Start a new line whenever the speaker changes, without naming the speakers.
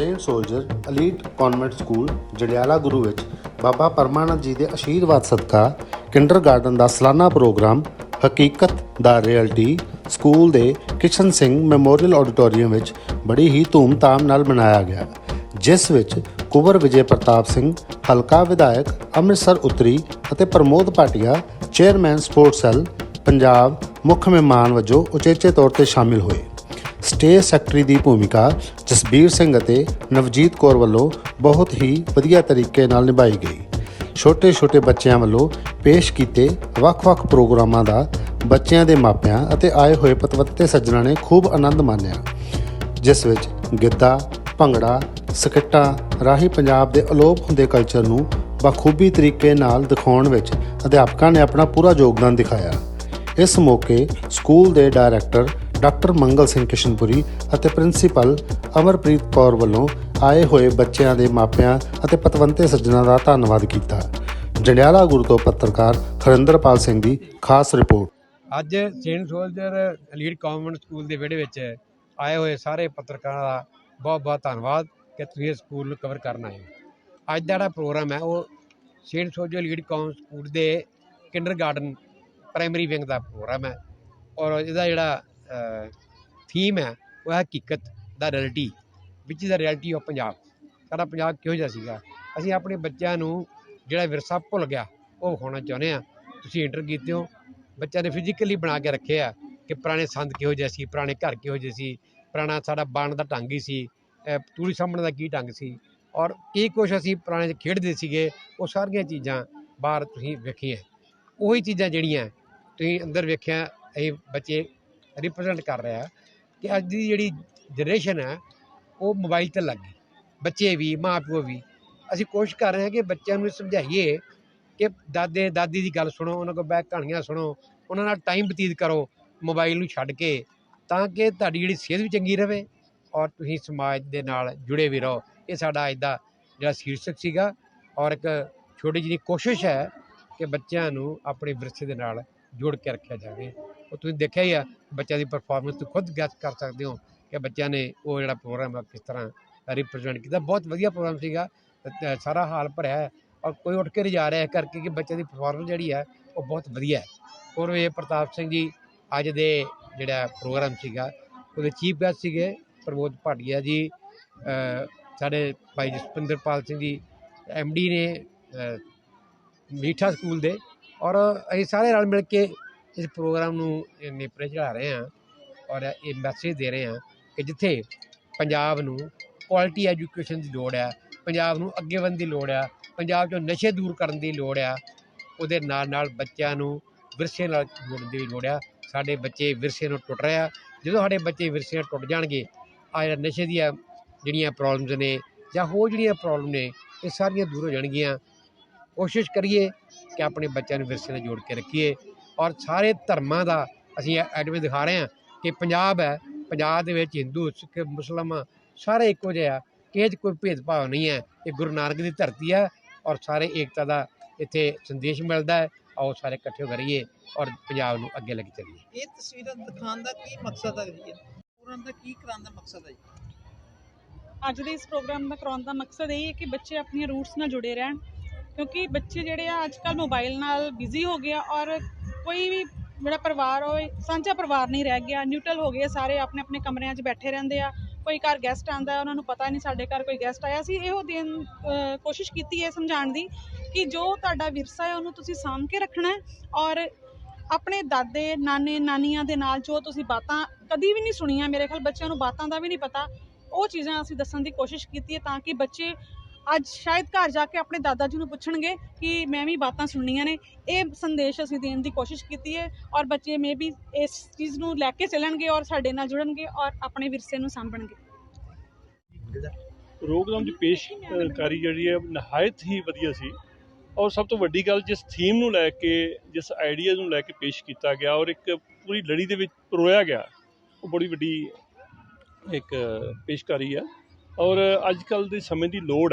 Saint soldier elite convent school, Jandiala Guru ਵਿੱਚ ਬਾਬਾ ਪਰਮਾਨੰਦ ਜੀ ਦੇ ਅਸ਼ੀਰਵਾਦ ਸਦਕਾ ਕਿੰਡਰਗਾਰਟਨ ਦਾ ਸਾਲਾਨਾ ਪ੍ਰੋਗਰਾਮ ਹਕੀਕਤ ਦਾ ਰਿਐਲਿਟੀ ਸਕੂਲ ਦੇ ਕਿਸ਼ਨ ਸਿੰਘ ਮੈਮੋਰੀਅਲ ਆਡੀਟੋਰੀਅਮ ਵਿੱਚ ਬੜੀ ਹੀ ਧੂਮ-ਧਾਮ ਨਾਲ ਮਨਾਇਆ ਗਿਆ, ਜਿਸ ਵਿੱਚ ਕੁਵਰ ਵਿਜੇ ਪ੍ਰਤਾਪ ਸਿੰਘ, ਹਲਕਾ ਵਿਧਾਇਕ ਅੰਮ੍ਰਿਤਸਰ ਉੱਤਰੀ ਅਤੇ Pramod Bhatia, chairman sports cell, Punjab ਮੁੱਖ ਮਹਿਮਾਨ ਵਜੋਂ ਉਚੇਚੇ ਤੌਰ ਤੇ ਸ਼ਾਮਿਲ ਹੋਏ। ਸਟੇਜ ਸੈਕਟਰੀ ਦੀ ਭੂਮਿਕਾ ਜਸਬੀਰ ਸਿੰਘ ਅਤੇ ਨਵਜੀਤ ਕੌਰ ਵੱਲੋਂ ਬਹੁਤ ਹੀ ਵਧੀਆ ਤਰੀਕੇ ਨਾਲ ਨਿਭਾਈ ਗਈ। ਛੋਟੇ-ਛੋਟੇ ਬੱਚਿਆਂ ਵੱਲੋਂ ਪੇਸ਼ ਕੀਤੇ ਵੱਖ-ਵੱਖ ਪ੍ਰੋਗਰਾਮਾਂ ਦਾ ਬੱਚਿਆਂ ਦੇ ਮਾਪਿਆਂ ਅਤੇ ਆਏ ਹੋਏ ਪਤਵੱਤੇ ਸੱਜਣਾ ਨੇ ਖੂਬ ਆਨੰਦ ਮਾਣਿਆ, ਜਿਸ ਵਿੱਚ ਗਿੱਧਾ, ਭੰਗੜਾ, ਸਕਿੱਟਾਂ ਰਾਹੀਂ ਪੰਜਾਬ ਦੇ ਅਲੋਪ ਹੁੰਦੇ ਕਲਚਰ ਨੂੰ ਬਖੂਬੀ ਤਰੀਕੇ ਨਾਲ ਦਿਖਾਉਣ ਵਿੱਚ ਅਧਿਆਪਕਾਂ ਨੇ ਆਪਣਾ ਪੂਰਾ ਯੋਗਦਾਨ ਦਿਖਾਇਆ। ਇਸ ਮੌਕੇ ਸਕੂਲ ਦੇ ਡਾਇਰੈਕਟਰ ਡਾਕਟਰ ਮੰਗਲ ਸਿੰਘ ਕਿਸ਼ਨਪੁਰੀ ਅਤੇ ਪ੍ਰਿੰਸੀਪਲ ਅਮਰਪ੍ਰੀਤ ਕੌਰ ਵੱਲੋਂ ਆਏ ਹੋਏ ਬੱਚਿਆਂ ਦੇ ਮਾਪਿਆਂ ਅਤੇ ਪਤਵੰਤੇ ਸੱਜਣਾ ਦਾ ਧੰਨਵਾਦ ਕੀਤਾ। ਜੰਡਿਆਲਾ ਗੁਰੂ ਤੋਂ ਪੱਤਰਕਾਰ ਖਰਿੰਦਰਪਾਲ ਸਿੰਘ ਦੀ ਖਾਸ ਰਿਪੋਰਟ।
ਅੱਜ saint soldier elite convent school ਦੇ ਵਿਹੜੇ ਵਿੱਚ ਆਏ ਹੋਏ ਸਾਰੇ ਪੱਤਰਕਾਰਾਂ ਦਾ ਬਹੁਤ ਬਹੁਤ ਧੰਨਵਾਦ ਕਿ ਤੁਸੀਂ ਇਸ ਸਕੂਲ ਨੂੰ ਕਵਰ ਕਰਨ ਆਏ ਅੱਜ ਦਾ ਜਿਹੜਾ ਪ੍ਰੋਗਰਾਮ ਹੈ, ਉਹ saint soldier elite convent school ਦੇ ਕਿੰਡਰਗਾਰਟਨ ਪ੍ਰਾਇਮਰੀ ਵਿੰਗ ਦਾ ਪ੍ਰੋਗਰਾਮ ਹੈ ਔਰ ਇਹਦਾ ਜਿਹੜਾ ਥੀਮ ਹੈ, ਉਹ ਹੈ ਹਕੀਕਤ ਦਾ reality which is the reality of Punjab. ਸਾਡਾ ਪੰਜਾਬ ਕਿਹੋ ਜਿਹਾ ਸੀਗਾ? ਅਸੀਂ ਆਪਣੇ ਬੱਚਿਆਂ ਨੂੰ ਜਿਹੜਾ ਵਿਰਸਾ ਭੁੱਲ ਗਿਆ, ਉਹ ਵਿਖਾਉਣਾ ਚਾਹੁੰਦੇ ਆ ਤੁਸੀਂ ਇੰਟਰ ਕੀਤੇ ਹੋ, ਬੱਚਿਆਂ ਨੇ ਫਿਜ਼ੀਕਲੀ ਬਣਾ ਕੇ ਰੱਖੇ ਆ ਕਿ ਪੁਰਾਣੇ ਸੰਦ ਕਿਹੋ ਜਿਹੇ ਸੀ, ਪੁਰਾਣੇ ਘਰ ਕਿਹੋ ਜਿਹੇ ਸੀ, ਪੁਰਾਣਾ ਸਾਡਾ ਬਾਣ ਦਾ ਢੰਗ ਹੀ ਸੀ ਤੂੜੀ ਸਾਂਭਣ ਦਾ ਕੀ ਢੰਗ ਸੀ। ਔਰ ਕੀ ਕੁਛ ਅਸੀਂ ਪੁਰਾਣੇ 'ਚ ਖੇਡਦੇ ਸੀਗੇ, ਉਹ ਸਾਰੀਆਂ ਚੀਜ਼ਾਂ ਬਾਹਰ ਤੁਸੀਂ ਵੇਖੀਆਂ। ਉਹੀ ਚੀਜ਼ਾਂ ਜਿਹੜੀਆਂ ਤੁਸੀਂ ਅੰਦਰ ਵੇਖਿਆ ਇਹ ਬੱਚੇ ਰਿਪਰੈਜ਼ੈਂਟ ਕਰ ਰਿਹਾ ਕਿ ਅੱਜ ਦੀ ਜਿਹੜੀ ਜਨਰੇਸ਼ਨ ਹੈ, ਉਹ ਮੋਬਾਈਲ ਤੇ ਲੱਗ ਗਈ। ਬੱਚੇ ਵੀ ਮਾਂ ਪਿਓ ਵੀ। ਅਸੀਂ ਕੋਸ਼ਿਸ਼ ਕਰ ਰਹੇ ਹਾਂ ਕਿ ਬੱਚਿਆਂ ਨੂੰ ਸਮਝਾਈਏ ਕਿ ਦਾਦੇ, ਦਾਦੀ ਦੀ ਗੱਲ ਸੁਣੋ, ਉਹਨਾਂ ਕੋਲ ਬੈਠ ਕਹਾਣੀਆਂ ਸੁਣੋ, ਉਹਨਾਂ ਨਾਲ ਟਾਈਮ ਬਤੀਤ ਕਰੋ ਮੋਬਾਈਲ ਨੂੰ ਛੱਡ ਕੇ, ਤਾਂ ਕਿ ਤੁਹਾਡੀ ਜਿਹੜੀ ਸਿਹਤ ਵੀ ਚੰਗੀ ਰਹੇ ਔਰ ਤੁਸੀਂ ਸਮਾਜ ਦੇ ਨਾਲ ਜੁੜੇ ਵੀ ਰਹੋ। ਇਹ ਸਾਡਾ ਅੱਜ ਦਾ ਜਿਹੜਾ ਸ਼ੀਰਸ਼ਕ ਸੀਗਾ ਔਰ ਇੱਕ ਛੋਟੀ ਜਿਹੀ ਕੋਸ਼ਿਸ਼ ਹੈ ਕਿ ਬੱਚਿਆਂ ਨੂੰ ਆਪਣੇ ਵਿਰਸੇ ਦੇ ਨਾਲ ਜੋੜ ਕੇ ਰੱਖਿਆ ਜਾਵੇ। ਉਹ ਤੁਸੀਂ ਦੇਖਿਆ ਹੀ ਆ, ਬੱਚਿਆਂ ਦੀ ਪਰਫਾਰਮੈਂਸ ਤੁਸੀਂ ਖੁਦ ਗੈਸ ਕਰ ਸਕਦੇ ਹੋ ਕਿ ਬੱਚਿਆਂ ਨੇ ਉਹ ਜਿਹੜਾ ਪ੍ਰੋਗਰਾਮ ਆ ਕਿਸ ਤਰ੍ਹਾਂ ਰਿਪਰੈਜ਼ੈਂਟ ਕੀਤਾ। ਬਹੁਤ ਵਧੀਆ ਪ੍ਰੋਗਰਾਮ ਸੀਗਾ ਸਾਰਾ ਹਾਲ ਭਰਿਆ ਹੈ ਔਰ ਕੋਈ ਉੱਠ ਕੇ ਨਹੀਂ ਜਾ ਰਿਹਾ ਇਸ ਕਰਕੇ ਕਿ ਬੱਚਿਆਂ ਦੀ ਪਰਫਾਰਮੈਂਸ ਜਿਹੜੀ ਹੈ ਉਹ ਬਹੁਤ ਵਧੀਆ ਹੈ। ਔਰ ਇਹ ਪ੍ਰਤਾਪ ਸਿੰਘ ਜੀ ਅੱਜ ਦੇ ਜਿਹੜਾ ਪ੍ਰੋਗਰਾਮ ਸੀਗਾ, ਉਹਦੇ ਚੀਫ ਗੈਸਟ ਸੀਗੇ ਪ੍ਰਮੋਦ ਭਾਟੀਆ ਜੀ ਸਾਡੇ ਭਾਈ ਜਸਪਿੰਦਰਪਾਲ ਸਿੰਘ ਜੀ ਡੀ ਨੇ ਮੀਠਾ ਸਕੂਲ ਦੇ ਔਰ ਅਸੀਂ ਸਾਰੇ ਰਲ ਮਿਲ ਕੇ ਇਸ ਪ੍ਰੋਗਰਾਮ ਨੂੰ ਨੇਪਰੇ ਚੜਾ ਰਹੇ ਹਾਂ ਔਰ ਇਹ ਮੈਸੇਜ ਦੇ ਰਹੇ ਹਾਂ ਕਿ ਜਿੱਥੇ ਪੰਜਾਬ ਨੂੰ ਕੁਆਲਿਟੀ ਐਜੂਕੇਸ਼ਨ ਦੀ ਲੋੜ ਹੈ, ਪੰਜਾਬ ਨੂੰ ਅੱਗੇ ਵਧਣ ਦੀ ਲੋੜ ਆ ਪੰਜਾਬ 'ਚੋਂ ਨਸ਼ੇ ਦੂਰ ਕਰਨ ਦੀ ਲੋੜ ਆ ਉਹਦੇ ਨਾਲ ਨਾਲ ਬੱਚਿਆਂ ਨੂੰ ਵਿਰਸੇ ਨਾਲ ਜੋੜਨ ਦੀ ਵੀ ਲੋੜ ਆ ਸਾਡੇ ਬੱਚੇ ਵਿਰਸੇ ਨੂੰ ਟੁੱਟ ਰਹੇ ਆ। ਜਦੋਂ ਸਾਡੇ ਬੱਚੇ ਵਿਰਸੇ ਨਾਲ ਟੁੱਟ ਜਾਣਗੇ ਆ ਜਿਹੜਾ ਨਸ਼ੇ ਦੀਆਂ ਜਿਹੜੀਆਂ ਪ੍ਰੋਬਲਮਸ ਨੇ ਜਾਂ ਹੋਰ ਜਿਹੜੀਆਂ ਪ੍ਰੋਬਲਮ ਨੇ, ਇਹ ਸਾਰੀਆਂ ਦੂਰ ਹੋ ਜਾਣਗੀਆਂ। ਕੋਸ਼ਿਸ਼ ਕਰੀਏ ਕਿ ਆਪਣੇ ਬੱਚਿਆਂ ਨੂੰ ਵਿਰਸੇ ਨਾਲ ਜੋੜ ਕੇ ਰੱਖੀਏ। ਔਰ ਸਾਰੇ ਧਰਮਾਂ ਦਾ ਅਸੀਂ ਐਡਵੇਂ ਦਿਖਾ ਰਹੇ ਹਾਂ ਕਿ ਪੰਜਾਬ ਹੈ ਪੰਜਾਬ ਦੇ ਵਿੱਚ ਹਿੰਦੂ ਸਿੱਖ ਮੁਸਲਮਾਨ ਸਾਰੇ ਇੱਕੋ ਜਿਹੇ ਆ ਕਿ ਇਹ 'ਚ ਕੋਈ ਭੇਦਭਾਵ ਨਹੀਂ ਹੈ ਇਹ ਗੁਰੂ ਨਾਨਕ ਦੀ ਧਰਤੀ ਹੈ ਔਰ ਸਾਰੇ ਏਕਤਾ ਦਾ ਇੱਥੇ ਸੰਦੇਸ਼ ਮਿਲਦਾ ਹੈ ਆਓ ਸਾਰੇ ਇਕੱਠੇ ਹੋ ਕਰੀਏ ਔਰ ਪੰਜਾਬ ਨੂੰ ਅੱਗੇ ਲੈ ਕੇ ਚੱਲੀਏ।
ਇਹ ਤਸਵੀਰਾਂ ਦਿਖਾਉਣ ਦਾ ਕੀ ਮਕਸਦ ਹੈ ਜੀ? ਪੂਰਨ ਦਾ ਕੀ ਕਰਾਉਣ ਦਾ ਮਕਸਦ ਹੈ ਜੀ?
ਅੱਜ ਦੇ ਇਸ ਪ੍ਰੋਗਰਾਮ ਦਾ ਕਰਾਉਣ ਦਾ ਮਕਸਦ ਇਹ ਹੈ ਕਿ ਬੱਚੇ ਆਪਣੀਆਂ ਰੂਟਸ ਨਾਲ ਜੁੜੇ ਰਹਿਣ ਕਿਉਂਕਿ ਬੱਚੇ ਜਿਹੜੇ ਆ ਅੱਜ ਕੱਲ ਮੋਬਾਈਲ ਨਾਲ ਬਿਜ਼ੀ ਹੋ ਗਏ ਆ ਔਰ ਕੋਈ ਵੀ ਜਿਹੜਾ ਪਰਿਵਾਰ ਹੋਏ ਸਾਂਝਾ ਪਰਿਵਾਰ ਨਹੀਂ ਰਹਿ ਗਿਆ ਨਿਊਟਰਲ ਹੋ ਗਏ ਸਾਰੇ ਆਪਣੇ ਆਪਣੇ ਕਮਰਿਆਂ 'ਚ ਬੈਠੇ ਰਹਿੰਦੇ ਆ, ਕੋਈ ਘਰ ਗੈਸਟ ਆਂਦਾ ਉਹਨਾਂ ਨੂੰ ਪਤਾ ਨਹੀਂ ਸਾਡੇ ਘਰ ਕੋਈ ਗੈਸਟ ਆਇਆ। ਸੀ ਇਹੋ ਦਿਨ ਕੋਸ਼ਿਸ਼ ਕੀਤੀ ਹੈ ਸਮਝਾਉਣ ਦੀ ਕਿ ਜੋ ਤੁਹਾਡਾ ਵਿਰਸਾ ਹੈ, ਉਹਨੂੰ ਤੁਸੀਂ ਸਾਂਭ ਕੇ ਰੱਖਣਾ ਔਰ ਆਪਣੇ ਦਾਦੇ, ਨਾਨੇ, ਨਾਨੀਆਂ ਦੇ ਨਾਲ ਜੋ ਤੁਸੀਂ ਬਾਤਾਂ ਕਦੀ ਵੀ ਨਹੀਂ ਸੁਣੀਆਂ, ਮੇਰੇ ਖਿਆਲ ਬੱਚਿਆਂ ਨੂੰ ਬਾਤਾਂ ਦਾ ਵੀ ਨਹੀਂ ਪਤਾ, ਉਹ ਚੀਜ਼ਾਂ ਅਸੀਂ ਦੱਸਣ ਦੀ ਕੋਸ਼ਿਸ਼ ਕੀਤੀ ਹੈ ਤਾਂ ਕਿ ਬੱਚੇ ਅੱਜ ਸ਼ਾਇਦ ਘਰ ਜਾ ਕੇ ਆਪਣੇ ਦਾਦਾ ਜੀ ਨੂੰ ਪੁੱਛਣਗੇ ਕਿ ਮੈਂ ਵੀ ਬਾਤਾਂ ਸੁਣਨੀਆਂ ਨੇ। ਇਹ ਸੰਦੇਸ਼ ਅਸੀਂ ਦੇਣ ਦੀ ਕੋਸ਼ਿਸ਼ ਕੀਤੀ ਹੈ ਔਰ ਬੱਚੇ ਮੇ ਵੀ ਇਸ ਚੀਜ਼ ਨੂੰ ਲੈ ਕੇ ਚੱਲਣਗੇ ਔਰ ਸਾਡੇ ਨਾਲ ਜੁੜਨਗੇ ਔਰ ਆਪਣੇ ਵਿਰਸੇ ਨੂੰ ਸਾਂਭਣਗੇ।
ਪ੍ਰੋਗਰਾਮ ਦੀ ਪੇਸ਼ਕਾਰੀ ਜਿਹੜੀ ਹੈ, ਨਹਾਇਤ ਹੀ ਵਧੀਆ ਸੀ। ਔਰ ਸਭ ਤੋਂ ਵੱਡੀ ਗੱਲ ਜਿਸ ਥੀਮ ਨੂੰ ਲੈ ਕੇ, ਜਿਸ ਆਈਡੀਆਜ਼ ਨੂੰ ਲੈ ਕੇ ਪੇਸ਼ ਕੀਤਾ ਗਿਆ ਔਰ ਇੱਕ ਪੂਰੀ ਲੜੀ ਦੇ ਵਿੱਚ ਪਰੋਇਆ ਗਿਆ, ਉਹ ਬੜੀ ਵੱਡੀ ਇੱਕ ਪੇਸ਼ਕਾਰੀ ਹੈ। ਔਰ ਅੱਜ ਕੱਲ ਦੇ ਸਮੇਂ ਦੀ ਲੋੜ